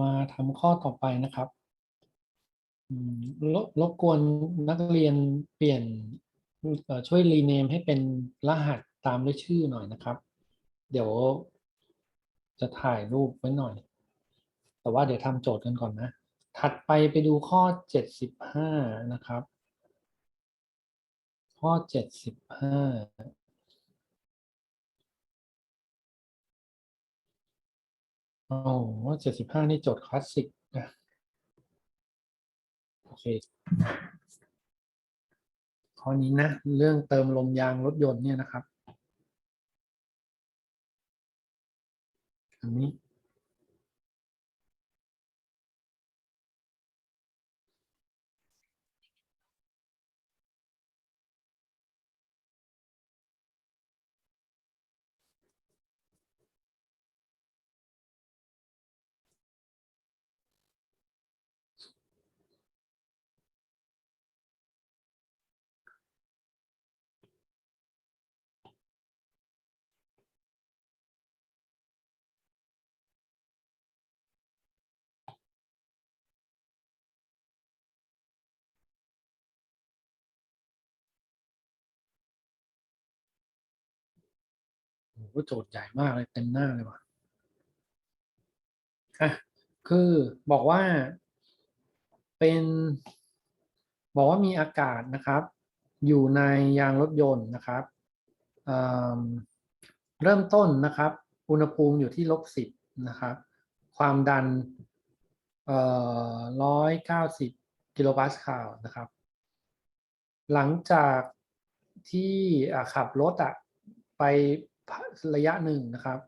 มาทำข้อต่อไปนะครับรรบกวนนักเรียนเปลี่ยนช่วยรีเนมให้เป็นรหัสตามด้วยชื่อหน่อยนะครับ เดี๋ยวจะถ่ายรูปไว้หน่อย แต่ว่าเดี๋ยวทำโจทย์กันก่อนนะ ถัดไปไปดูข้อ 75 นะครับ ข้อ 75 โอ๋อเจ็ดสิบห้านี่โจทย์คลาสสิกนะโอเคข้อนี้นะ เรื่องเติมลมยางรถยนต์เนี่ยนะครับ อันนี้ โอ้โจทย์ใหญ่มากเลยเต็มหน้าเลยว่ะอะคือบอกว่า เป็น บอกว่ามีอากาศนะครับ อยู่ในยางรถยนต์นะครับเเริ่มต้นนะครับ อุณหภูมิอยู่ที่ลบสิบนะครับ ความดันร้อยเก้าสิบกิโลปาสคาลนะครับ หลังจากที่ขับรถอะไป ระยะหนึ่งนะครับ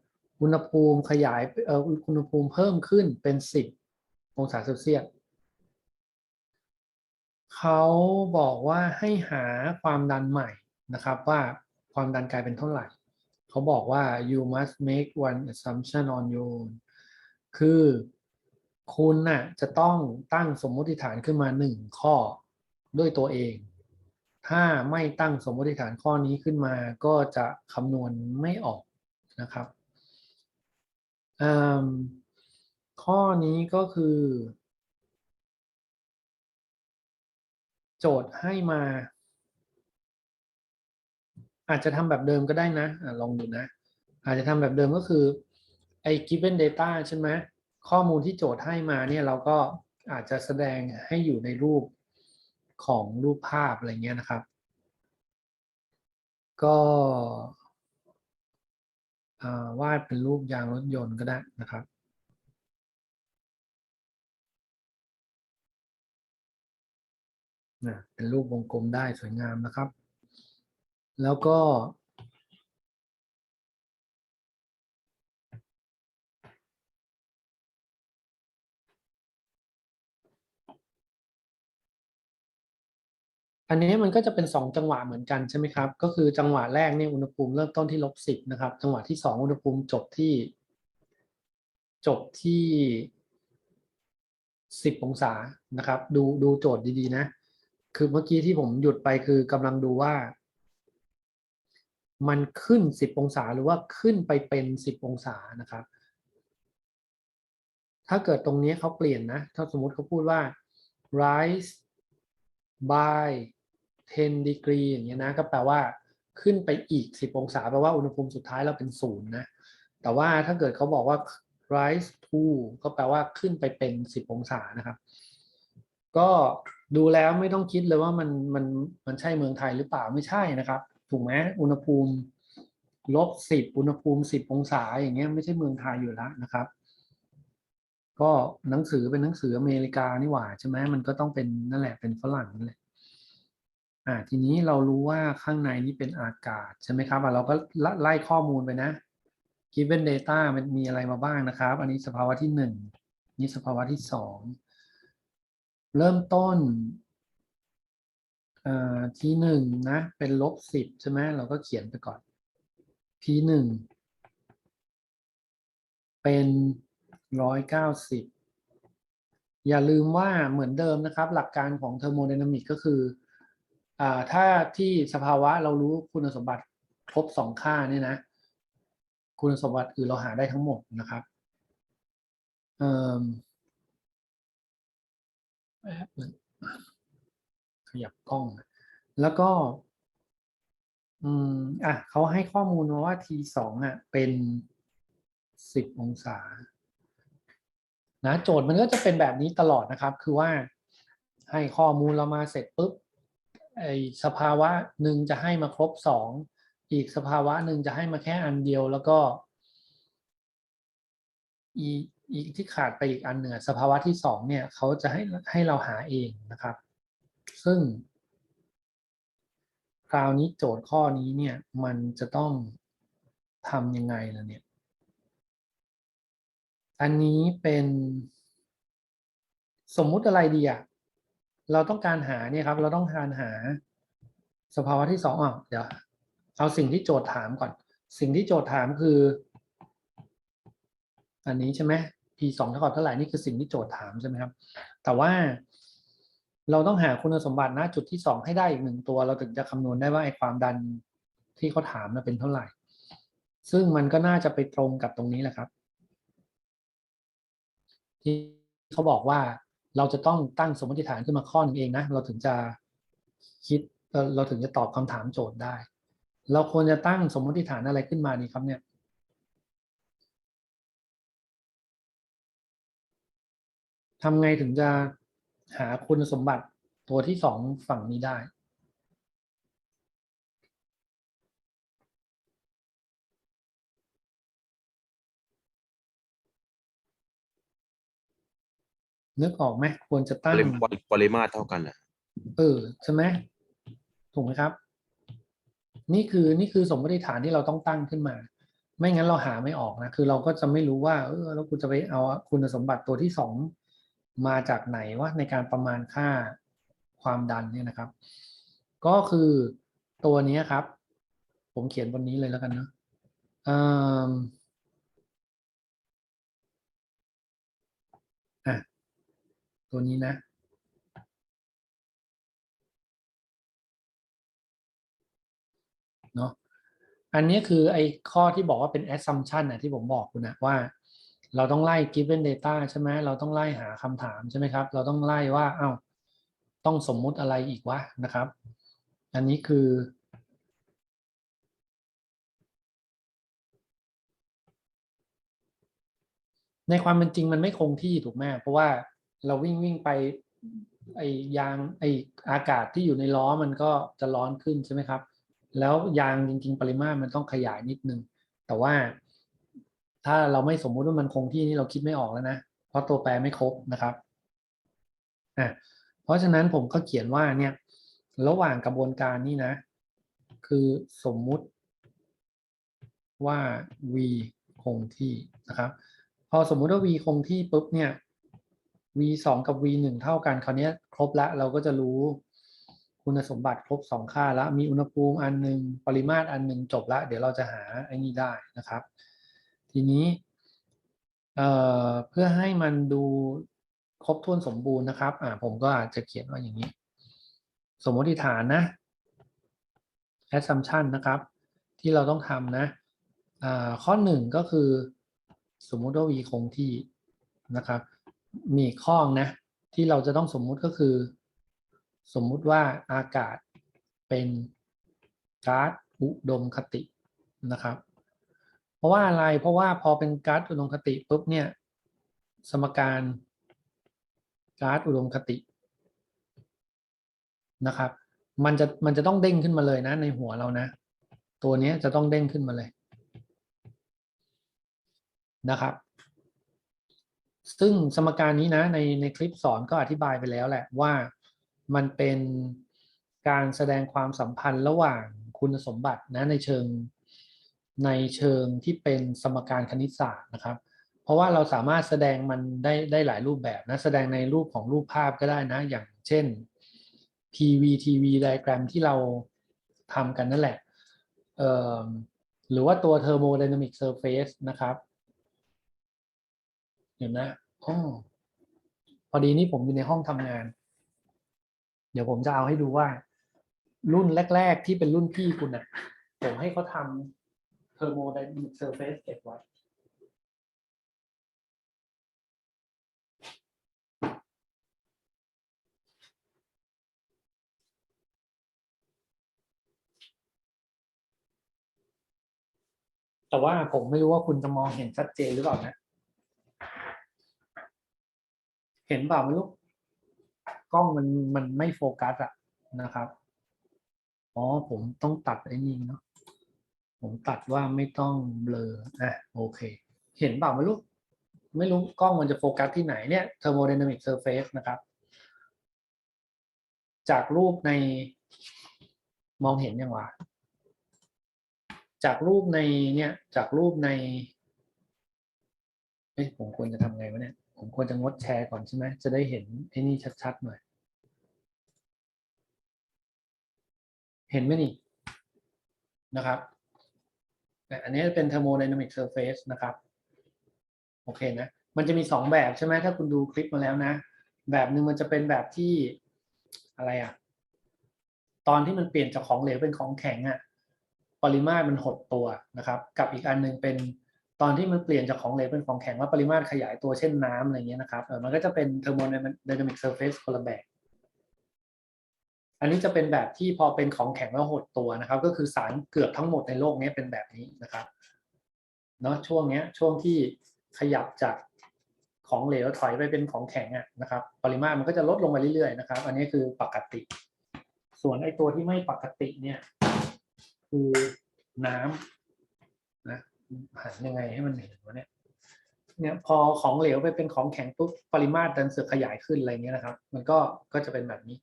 อุณหภูมิขยายเอ่ออุณหภูมิเพิ่มขึ้นเป็นสิบองศาเซลเซียสเขาบอกว่าให้หาความดันใหม่นะครับ ว่าความดันกลายเป็นเท่าไหร่ เขาบอกว่า you must make one assumption on your own คือคุณน่ะจะต้องตั้งสมมติฐานขึ้นมาหนึ่งข้อด้วยตัวเอง ถ้าไม่ตั้งสมมติฐานข้อนี้ขึ้นมาก็จะคำนวณไม่ออกนะครับข้อนี้ก็คือ โจทย์ให้มา อาจจะทำแบบเดิมก็ได้นะอะลองดูนะ อาจจะทำแบบเดิมก็คือไอ้ given data ใช่ไหมข้อมูลที่โจทย์ให้มาเนี่ยเราก็อาจจะแสดงให้อยู่ในรูป ของรูปภาพอะไรเงี้ยนะครับ ก็วาดเป็นรูปยางรถยนต์ก็ได้นะครับเป็นรูปวงกลมได้สวยงามนะครับ แล้วก็ อันนี้มันก็จะเป็นสองจังหวะเหมือนกันใช่ไหมครับ ก็คือจังหวะแรกเนี่ยอุณหภูมิเริ่มต้นที่ลบสิบนะครับ จังหวะที่สองอุณหภูมิจบที่ จบที่สิบองศานะครับ ดูดูโจทย์ดีๆนะ คือเมื่อกี้ที่ผมหยุดไปคือกำลังดูว่า มันขึ้นสิบองศาหรือว่าขึ้นไปเป็นสิบองศานะครับ ถ้าเกิดตรงนี้เขาเปลี่ยนนะ ถ้าสมมุติเขาพูดว่า rise by 10 degree อย่างเงี้ยนะก็แปลว่าขึ้นไปอีก 10 องศาแปลว่าอุณหภูมิสุดท้ายเราเป็นศูนย์นะแต่ว่าถ้าเกิดเขาบอกว่า rise to ก็แปลว่าขึ้นไปเป็น 10 องศานะครับ ก็ดูแล้วไม่ต้องคิดเลยว่ามันมันมันใช่เมืองไทยหรือเปล่าไม่ใช่นะครับ ถูกไหมอุณหภูมิลบสิบอุณหภูมิสิบองศาอย่างเงี้ยไม่ใช่เมืองไทยอยู่แล้วนะครับ ก็หนังสือเป็นหนังสืออเมริกานี่หว่าใช่ไหมมันก็ต้องเป็นนั่นแหละเป็นฝรั่งนั่นแหละ อ่าทีนี้เรารู้ว่าข้างในนี้เป็นอากาศใช่ไหมครับอะเราก็ไล่ข้อมูลไปนะ given data มันมีอะไรมาบ้างนะครับ อันนี้สภาวะที่หนึ่งนี่สภาวะที่สองเริ่มต้นอ่าทีหนึ่งนะเป็นลบสิบใช่ไหมเราก็เขียนไปก่อนทีหนึ่งเป็นร้อยเก้าสิบอย่าลืมว่าเหมือนเดิมนะครับ หลักการของเทอร์โมไดนามิกก็คือ ถ้าที่สภาวะเรารู้คุณสมบัติครบสองค่าเนี่ยนะ คุณสมบัติอื่นเราหาได้ทั้งหมดนะครับเออแป๊บหนึงขยับกล้อง แล้วก็อืมอะเขาให้ข้อมูลมาว่า t สองอะ เป็นสิบองศา นะ โจทย์มันก็จะเป็นแบบนี้ตลอดนะครับ คือว่าให้ข้อมูลเรามาเสร็จปุ๊บ ไอสภาวะหนึ่งจะให้มาครบสองอีกสภาวะหนึ่งจะให้มาแค่อันเดียวแล้วก็อีอีกที่ขาดไปอีกอันเหนึ่งอสภาวะที่สองเนี่ยเขาจะให้ให้เราหาเองนะครับ ซึ่ง คราวนี้โจทย์ข้อนี้เนี่ยมันจะต้องทำยังไงล่ะเนี่ย อันนี้เป็นสมมุติอะไรดีอะ เราต้องการหาเนี่ยครับ เราต้องการหาสภาวะที่สองอะเดี๋ยวเอาสิ่งที่โจทย์ถามก่อน สิ่งที่โจทย์ถามคือ อันนี้ใช่ไหม p สองเท่ากับเท่าไหร่นี่คือสิ่งที่โจทย์ถามใช่ไหมครับ แต่ว่าเราต้องหาคุณสมบัติณจุดที่สองให้ได้อีกหนึ่งตัว เราถึงจะคำนวณได้ว่าไอ้ความดันที่เขาถามน่ะเป็นเท่าไหร่ ซึ่งมันก็น่าจะไปตรงกับตรงนี้แหละครับ ที่เขาบอกว่า เราจะต้องตั้งสมมติฐานขึ้นมาข้อหนึ่งเองนะ เราถึงจะคิดเราถึงจะตอบคำถามโจทย์ได้ เราควรจะตั้งสมมติฐานอะไรขึ้นมาดีครับเนี่ยทำไงถึงจะหาคุณสมบัติตัวที่สองฝั่งนี้ได้ นึกออกไหมควรจะปตั้งริปริปริมาตรเท่ากันอะเออใช่ไหมถูกไหมครับ นี่คือนี่คือสมมติฐานที่เราต้องตั้งขึ้นมา ไม่งั้นเราหาไม่ออกนะคือเราก็จะไม่รู้ว่าเออแล้วกูจะไปเอาคุณสมบัติตัวที่สองมาจากไหนวะในการประมาณค่าความดันเนี่ยนะครับ ก็คือตัวนี้ครับ ผมเขียนบนนี้เลยแล้วกันเนาะอืมอะ ตัวนี้นะ เนาะอันนี้คือไอ้ข้อที่บอกว่าเป็น assumption นะที่ผมบอกคุณนะว่าเราต้องไล่ given data ใช่ไหมเราต้องไล่หาคำถามใช่ไหมครับ เราต้องไล่ว่าเอ้าต้องสมมุติอะไรอีกวะนะครับ อันนี้คือ ในความเป็นจริงมันไม่คงที่ถูกไหมเพราะว่า เราวิ่งวิ่งไปไอยางไออากาศที่อยู่ในล้อมันก็จะร้อนขึ้นใช่ไหมครับ แล้วยางจริง ๆ ปริมาตรมันต้องขยายนิดนึง แต่ว่า ถ้าเราไม่สมมุติว่ามันคงที่นี่เราคิดไม่ออกแล้วนะเพราะตัวแปรไม่ครบนะครับอะเพราะฉะนั้นผมก็เขียนว่าเนี่ย ระหว่างกระบวนการนี้นะ คือสมมุติว่า v คงที่นะครับ พอสมมุติว่า v คงที่ปุ๊บเนี่ย v สองกับ v หนึ่งเท่ากันคราวนี้ครบละเราก็จะรู้คุณสมบัติครบสองค่าแล้วมีอุณหภูมิอันหนึ่งปริมาตรอันหนึ่งจบละเดี๋ยวเราจะหาไอ้นี้ได้นะครับ ทีนี้เเพื่อให้มันดูครบถ้วนสมบูรณ์นะครับอ่าผมก็อาจจะเขียนว่าอย่างนี้ สมมติฐานนะ assumption นะครับ ที่เราต้องทำนะข้อหนึ่งก็คือ สมมติว่า v คงที่นะครับ มีข้อนะที่เราจะต้องสมมุติก็คือ สมมุติว่าอากาศเป็นก๊าซอุดมคตินะครับ เพราะว่าอะไรเพราะว่าพอเป็นก๊าซอุดมคติปุ๊บเนี่ยสมการก๊าซอุดมคตินะครับ มันจะมันจะต้องเด้งขึ้นมาเลยนะ ในหัวเรานะ ตัวนี้จะต้องเด้งขึ้นมาเลยนะครับ ซึ่งสมการนี้นะในในคลิปสอนก็อธิบายไปแล้วแหละว่ามันเป็นการแสดงความสัมพันธ์ระหว่างคุณสมบัตินะในเชิงในเชิงที่เป็นสมการคณิตศาสตร์นะครับ เพราะว่าเราสามารถแสดงมันได้ได้หลายรูปแบบนะแสดงในรูปของรูปภาพก็ได้นะ อย่างเช่น PVTV diagram ที่เราทำกันนั่นแหละหรือว่าตัว thermodynamic surface นะครับ เห็นยวนะอ๋อพอดีนี้ผมอยู่ในห้องทำงาน เดี๋ยวผมจะเอาให้ดูว่า รุ่นแรก ๆ ที่เป็นรุ่นพี่คุณนะผมให้เขาทำเทอร์โมไดนามิกเซอร์เฟสเก็บไว้แต่ว่าผมไม่รู้ว่าคุณจะมองเห็นชัดเจนหรือเปล่านะ เห็นเปล่าไม่รู้กล้องมันมันไม่โฟกัสอะนะครับอ๋อผมต้องตัดไอ้นี่เนาะผมตัดว่าไม่ต้องเบลออะโอเค เห็นเปล่าไม่รู้ไม่รู้กล้องมันจะโฟกัสที่ไหนเนี่ย thermodynamic surface นะครับ จากรูปในมองเห็นยังวะจากรูปในเนี่ยจากรูปในเอ้ยผมควรจะทำไงวะเนี่ย ผมควรจะงดแชร์ก่อนใช่ไหม จะได้เห็นไอ้นี่ชัดๆหน่อย เห็นไหมนี่นะครับ อันนี้เป็น thermodynamic surface นะครับ โอเคนะ มันจะมีสองแบบใช่ไหม ถ้าคุณดูคลิปมาแล้วนะ แบบหนึ่งมันจะเป็นแบบที่อะไรอะตอนที่มันเปลี่ยนจากของเหลวเป็นของแข็งอะปริมาตรมันหดตัวนะครับ กับอีกอันหนึงเป็น อนที่มันเปลี่ยนจากของเหลวเป็นของแข็งแล้วปริมาตรขยายตัวเช่นน้ำอะไรเงี้ยนะครับเออมันก็จะเป็น thermodynamic surface คนละแบบอันนี้จะเป็นแบบที่พอเป็นของแข็งแล้วหดตัวนะครับ ก็คือสารเกือบทั้งหมดในโลกนี้เป็นแบบนี้นะครับเนาะช่วงเนี้ยช่วงที่ขยับจากของเหลวถอยไปเป็นของแข็งอะนะครับ ปริมาตรมันก็จะลดลงมาเรื่อยๆนะครับ อันนี้คือปกติ ส่วนไอ้ตัวที่ไม่ปกติเนี่ย คือน้ำนะ หันยังไงให้มันเห็นวะเนี่ยเนี่ยพอของเหลวไปเป็นของแข็งปุ๊บปริมาตรดันเสือขยายขึ้นอะไรเงี้ยนะครับ มันก็ก็จะเป็นแบบนี้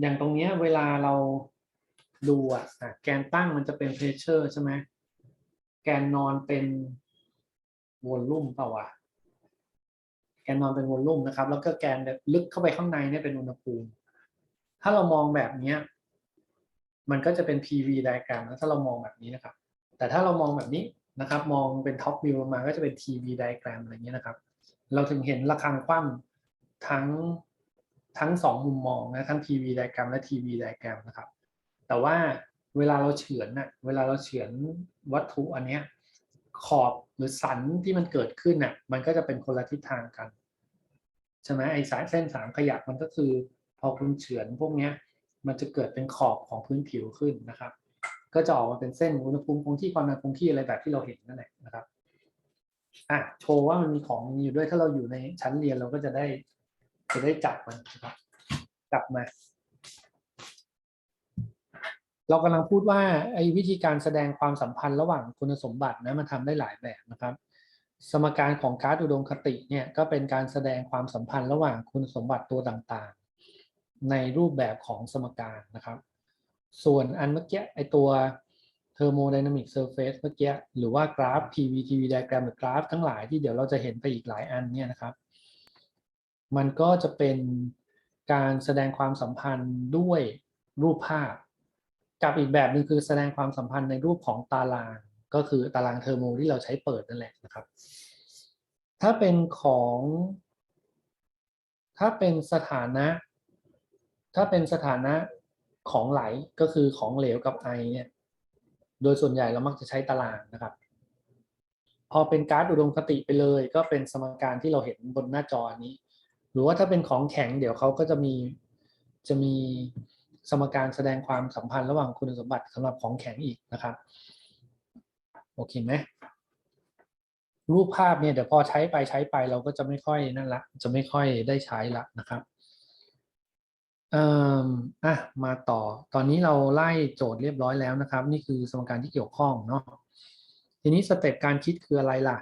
อย่างตรงเนี้ยเวลาเราดูอะแกนตั้งมันจะเป็นเพรสเชอร์ใช่ไหมแกนนอนเป็นวอลลุ่มเปล่าวะแกนนอนเป็นวอลลุ่มนะครับ แล้วก็แกนลึกเข้าไปข้างในเนี่ยเป็นอุณหภูมิ ถ้าเรามองแบบเนี้ยมันก็จะเป็น PV ไดแกรมนะถ้าเรามองแบบนี้นะครับ แต่ถ้าเรามองแบบนี้นะครับ มองเป็นท็อปวิวลงมาก็จะเป็น TV ไดแกรมอะไรเงี้ยนะครับ เราถึงเห็นระฆังคว่ำทั้งทั้งสองมุมมองนะทั้ง PV ไดแกรมและ TV ไดแกรมนะครับ แต่ว่าเวลาเราเฉือนน่ะเวลาเราเฉือนวัตถุอันเนี้ยขอบหรือสันที่มันเกิดขึ้นน่ะมันก็จะเป็นคนละทิศทางกันใช่ไหมไอสายเส้นสามขยักมันก็คือ พอคุณเฉือนพวกเนี้ยมันจะเกิดเป็นขอบของพื้นผิวขึ้นนะครับ ก็จะออกมาเป็นเส้นอุณหภูมิคงที่ความดันคงที่อะไรแบบที่เราเห็นนั่นแหละนะครับอะโชว์ว่ามันมีของมีอยู่ด้วยถ้าเราอยู่ในชั้นเรียนเราก็จะได้จะได้จับมันนะครับจับมา เรากำลังพูดว่าไอ้วิธีการแสดงความสัมพันธ์ระหว่างคุณสมบัตินะมันทำได้หลายแบบนะครับ สมการของการ์ดอุดมคติเนี่ยก็เป็นการแสดงความสัมพันธ์ระหว่างคุณสมบัติตัวต่างๆ ในรูปแบบของสมการนะครับ ส่วนอันเมื่อกี้ไอตัว thermodynamic surface เมื่อกี้หรือว่ากราฟ PV TV diagram หรือกราฟทั้งหลายที่เดี๋ยวเราจะเห็นไปอีกหลายอันเนี่ยนะครับ มันก็จะเป็นการแสดงความสัมพันธ์ด้วยรูปภาพ กับอีกแบบหนึ่งคือแสดงความสัมพันธ์ในรูปของตาราง ก็คือตารางเทอร์โมที่เราใช้เปิดนั่นแหละนะครับ ถ้าเป็นของ ถ้าเป็นสถานะ ถ้าเป็นสถานะ ของไหลก็คือของเหลวกับไอเนี่ยโดยส่วนใหญ่เรามักจะใช้ตารางนะครับ พอเป็นการ์ดอุดมคติไปเลย ก็เป็นสมการที่เราเห็นบนหน้าจอนี้ หรือว่าถ้าเป็นของแข็งเดี๋ยวเขาก็จะมีจะมีสมการแสดงความสัมพันธ์ระหว่างคุณสมบัติสำหรับของแข็งอีกนะครับโอเคไหมรูปภาพเนี่ยเดี๋ยวพอใช้ไปใช้ไปเราก็จะไม่ค่อยนั่นละจะไม่ค่อยได้ใช้ละนะครับ เอ่ออะมาต่อ ตอนนี้เราไล่โจทย์เรียบร้อยแล้วนะครับ นี่คือสมการที่เกี่ยวข้องเนาะ ทีนี้สเต็ปการคิดคืออะไรล่ะ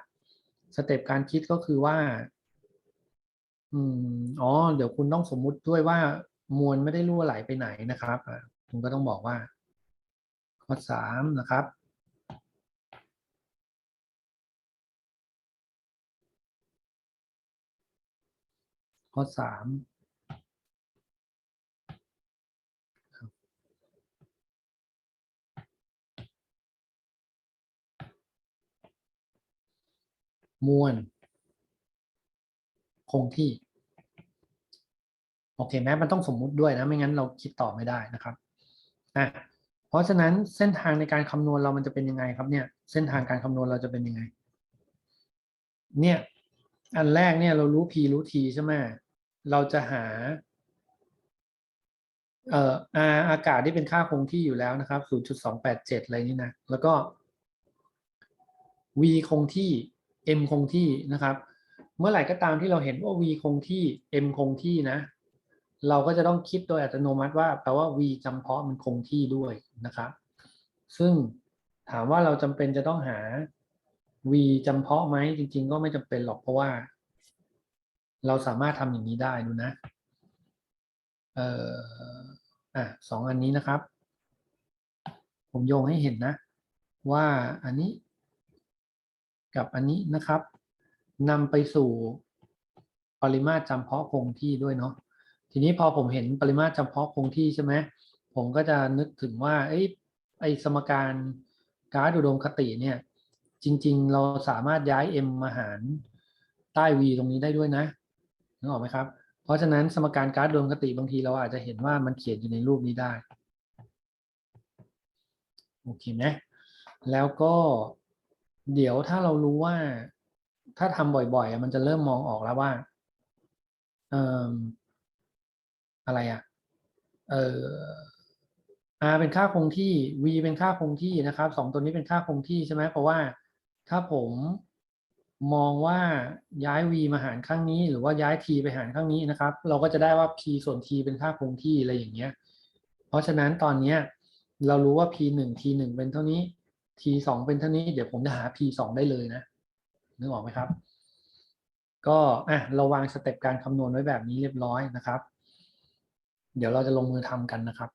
สเต็ปการคิดก็คือว่า อืม อ๋อ เดี๋ยวคุณต้องสมมุติด้วยว่ามวลไม่ได้รั่วไหลไปไหนนะครับคุณก็ต้องบอกว่า ข้อสามนะครับ ข้อสาม มวล คงที่ โอเคไหมมันต้องสมมุติด้วยนะ ไม่งั้นเราคิดต่อไม่ได้นะครับอะเพราะฉะนั้นเส้นทางในการคำนวณเรามันจะเป็นยังไงครับเนี่ย เส้นทางการคำนวณเราจะเป็นยังไง เนี่ย อันแรกเนี่ยเรารู้ p รู้ t ใช่ไหมเราจะหา เอ่อ r อากาศที่เป็นค่าคงที่อยู่แล้วนะครับ 0.287 อะไรนี่นะ แล้วก็ v คงที่ m คงที่นะครับ เมื่อไหร่ก็ตามที่เราเห็นว่า v คงที่ m คงที่นะ เราก็จะต้องคิดโดยอัตโนมัติว่าแปลว่า v จำเพาะมันคงที่ด้วยนะครับ ซึ่งถามว่าเราจำเป็นจะต้องหา v จำเพาะไหมจริง ๆ ก็ไม่จำเป็นหรอกเพราะว่า เราสามารถทำอย่างนี้ได้ดูนะเอ่ออะสองอันนี้นะครับ ผมโยงให้เห็นนะ ว่าอันนี้ กับอันนี้นะครับนำไปสู่ปริมาตรจำเพาะคงที่ด้วยเนาะทีนี้พอผมเห็นปริมาตรจำเพาะคงที่ใช่ไหมผมก็จะนึกถึงว่าไอ้ไอสมการการ์ดอุดมคติเนี่ย จริง ๆ เราสามารถย้าย m มาหารใต้ v ตรงนี้ได้ด้วยนะนึกออกไหมครับ เพราะฉะนั้นสมการการ์ดอุดมคติบางทีเราอาจจะเห็นว่ามันเขียนอยู่ในรูปนี้ได้โอเคไหมแล้วก็ เดี๋ยวถ้าเรารู้ว่า ถ้าทำบ่อยๆ มันจะเริ่มมองออกแล้วว่า เอ่ออะไรอะเอ่อ r เป็นค่าคงที่ v เป็นค่าคงที่นะครับสองตัวนี้เป็นค่าคงที่ใช่ไหมเพราะว่าถ้าผมมองว่าย้าย v มาหารข้างนี้ หรือว่าย้าย t ไปหารข้างนี้นะครับ เราก็จะได้ว่า p ส่วน t เป็นค่าคงที่อะไรอย่างเงี้ย เพราะฉะนั้นตอนเนี้ย เรารู้ว่า p หนึ่ง t หนึ่งเป็นเท่านี้ t สองเป็นเท่านี้เดี๋ยวผมจะหา p สองได้เลยนะนึกออกไหมครับ ก็อะเราวางสเต็ปการคำนวณไว้แบบนี้เรียบร้อยนะครับ เดี๋ยวเราจะลงมือทำกันนะครับ